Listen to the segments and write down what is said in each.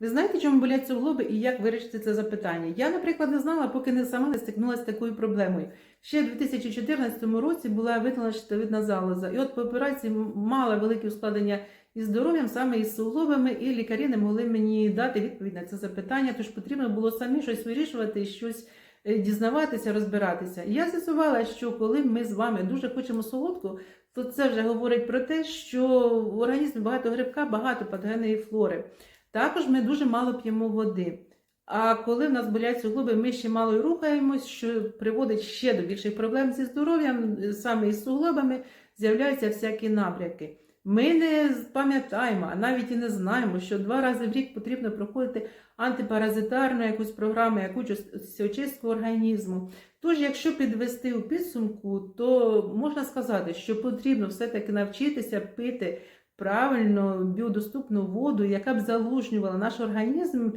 Ви знаєте, чому болять суглоби і як вирішити це запитання? Я, наприклад, не знала, поки не сама не стикнулася з такою проблемою. Ще в 2014 році була видалена щитовидна залоза, і от по операції мала велике ускладнення із здоров'ям, саме із суглобами, і лікарі не могли мені дати відповідь на це запитання, тож потрібно було самі щось вирішувати, щось е, дізнаватися, розбиратися. Я з'ясувала, що коли ми з вами дуже хочемо солодку, то це вже говорить про те, що в організмі багато грибка, багато патогенної флори. Також ми дуже мало п'ємо води. А коли в нас болять суглоби, ми ще мало й рухаємось, що приводить ще до більших проблем зі здоров'ям, саме із суглобами з'являються всякі набряки. Ми не пам'ятаємо, а навіть і не знаємо, що два рази в рік потрібно проходити антипаразитарну якусь програму, якусь очистку організму. Тож, якщо підвести у підсумку, то можна сказати, що потрібно все-таки навчитися пити правильно біодоступну воду, яка б залужнювала наш організм,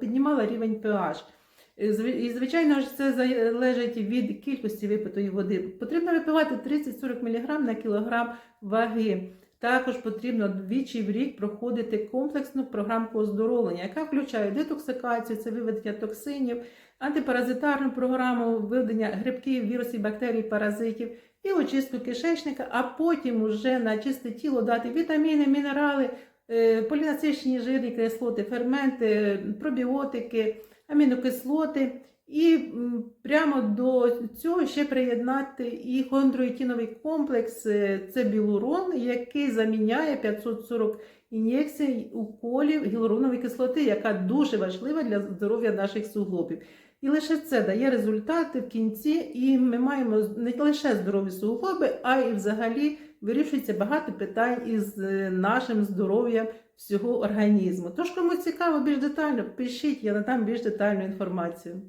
піднімала рівень pH. І, І, звичайно ж, це залежить від кількості випитої води. Потрібно випивати 30-40 мг на кілограм ваги. Також потрібно двічі в рік проходити комплексну програмку оздоровлення, яка включає детоксикацію, це виведення токсинів, антипаразитарну програму виведення грибків, вірусів, бактерій, паразитів і очистку кишечника, а потім уже на чисте тіло дати вітаміни, мінерали, полінасичні полінасичені жирні кислоти, ферменти, пробіотики, амінокислоти. І прямо до цього ще приєднати і хондроїтіновий комплекс, е, це білурон, який заміняє 540 ін'єкцій уколів гіалуронової кислоти, яка дуже важлива для здоров'я наших суглобів. І лише це дає результати в кінці, і ми маємо не лише здорові суглоби, а й взагалі вирішується багато питань із е, нашим здоров'ям всього організму. Тож, кому цікаво більш детально, пишіть, я надам більш детальну інформацію.